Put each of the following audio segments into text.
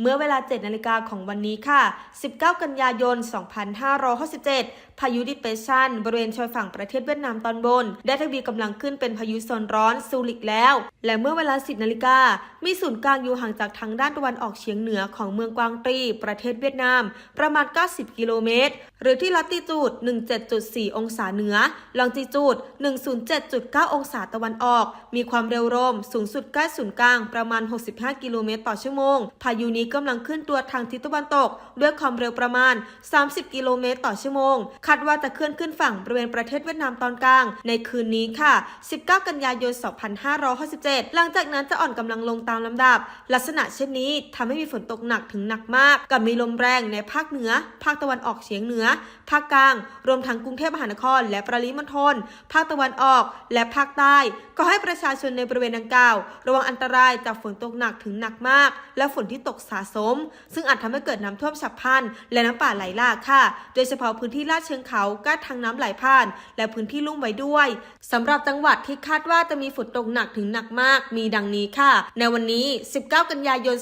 เมื่อเวลา 7 นาฬิกาของวันนี้ค่ะ 19 กันยายน 2567พายุดิเปชันบริเวณชายฝั่งประเทศเวียดนามตอนบน ได้ทวีกำลังขึ้นเป็นพายุโซนร้อนซูริกแล้ว และเมื่อเวลา 10 นาฬิกา มีศูนย์กลางอยู่ห่างจากทางด้านตะวันออกเฉียงเหนือของเมืองกวางตรี ประเทศเวียดนาม ประมาณ 90 กิโลเมตร หรือที่ลัติจูด 17.4 องศาเหนือ ลองจิจูด 107.9 องศาตะวันออก มีความเร็วลมสูงสุดใกล้ศูนย์กลางประมาณ 65 กิโลเมตรต่อชั่วโมง พายุนี้กำลังเคลื่อนตัวทางทิศตะวันตก ด้วยความเร็วประมาณ 30 กิโลเมตรต่อชั่วโมงคาดว่าจะเคลื่อนขึ้นฝั่งบริเวณประเทศเวียดนามตอนกลาง ในคืนนี้ค่ะ 19 กันยายน 2567 หลังจากนั้นจะอ่อนกำลังลงตามลำดับ ลักษณะเช่นนี้ทำให้มีฝนตกหนักถึงหนักมาก กับมีลมแรงในภาคเหนือ ภาคตะวันออกเฉียงเหนือ ภาคกลาง รวมทั้งกรุงเทพมหานคร และปริมณฑลภาคตะวันออก และภาคใต้ก็ให้ประชาชนในบริเวณดังกล่าว ระวังอันตรายจากฝนตกหนักถึงหนักมาก และฝนที่ตกสะสม ซึ่งอาจทำให้เกิดน้ำท่วมฉับพลันและน้ำป่าไหลหลากค่ะ โดยเฉพาะพื้นที่ลาดเชิงเขาก้านทางน้ำไหลผ่าน และพื้นที่ลุ่มไว้ด้วยสำหรับจังหวัดที่คาดว่าจะมีฝนตกหนักถึงหนักมาก มีดังนี้ค่ะ ในวันนี้ 19 กันยายน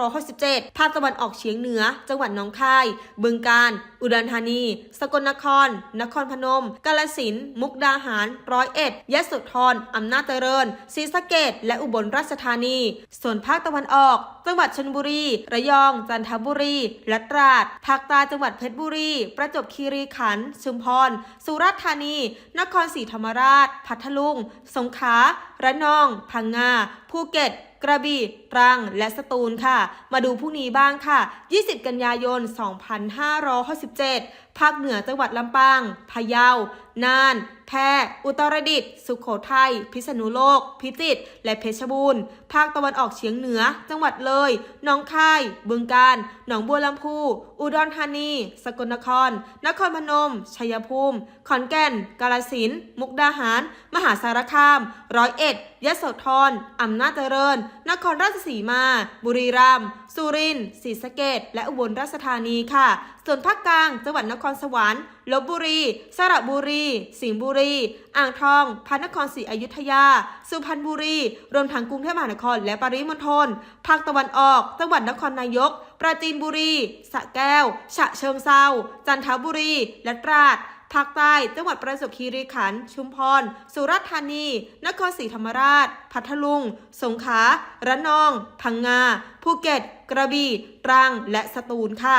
2567 ภาคตะวันออกเฉียงเหนือ จังหวัดหนองคาย บึงกาฬ อุดรธานี สกลนคร นครพนม กาฬสินธุ์ มุกดาหาร ร้อยเอ็ด ยะโสธรอำนาจเจริญ ศรีสะเกษและอุบลราชธานี ส่วนภาคตะวันออก จังหวัดชลบุรี ระยอง จันทบุรี และตราด ภาคใต้จังหวัดเพชรบุรี ประจวบคีรีขันธ์ชุมพร สุราษฎร์ธานี นครศรีธรรมราช พัทลุง สงขลา ระนอง พังงา ภูเก็ตกระบี่ตรัง และสตูลค่ะ มาดูพรุ่งนี้บ้างค่ะ 20 กันยายน 2567 ภาคเหนือจังหวัดลำปาง พะเยา น่าน พร่ อุตรดิตถ์ สุขโขทัย พิษณุโลก พิจิตร และเพชรบูรณ์ ภาคตะวันออกเฉียงเหนือ จังหวัดเลยหนองคาย บึงกาฬ หนองบัวลำพู อุดรธานี สกลนคร นครพนม ชัยภูมิ ขอนแก่น กาฬสินธุ์มุกดาหาร มหาสารคาม ร้อยเอ็ด ยโสธรอำนาจเจริญ นครราชสีมา บุรีรัมย์ สุรินทร์ ศรีสะเกษและอุบลราชธานีค่ะ ส่วนภาคกลาง จังหวัดนครสวรรค์ ลบบุรี สระบุรี สิงห์บุรี อ่างทอง พระนครศรีอยุธยา สุพรรณบุรี รวมทั้งกรุงเทพมหานคร และปริมณฑล ภาคตะวันออก จังหวัดนครนายก ปราจีนบุรี สระแก้ว ฉะเชิงเซาจันทบุรี และตราด ภาคใต้ จังหวัดประจวบคีรีขันธ์ ชุมพร สุราษฎร์ธานี นครศรีธรรมราช พัทลุง สงขลา ระนอง พังงา ภูเก็ต กระบี่ ตรัง และสตูลค่ะ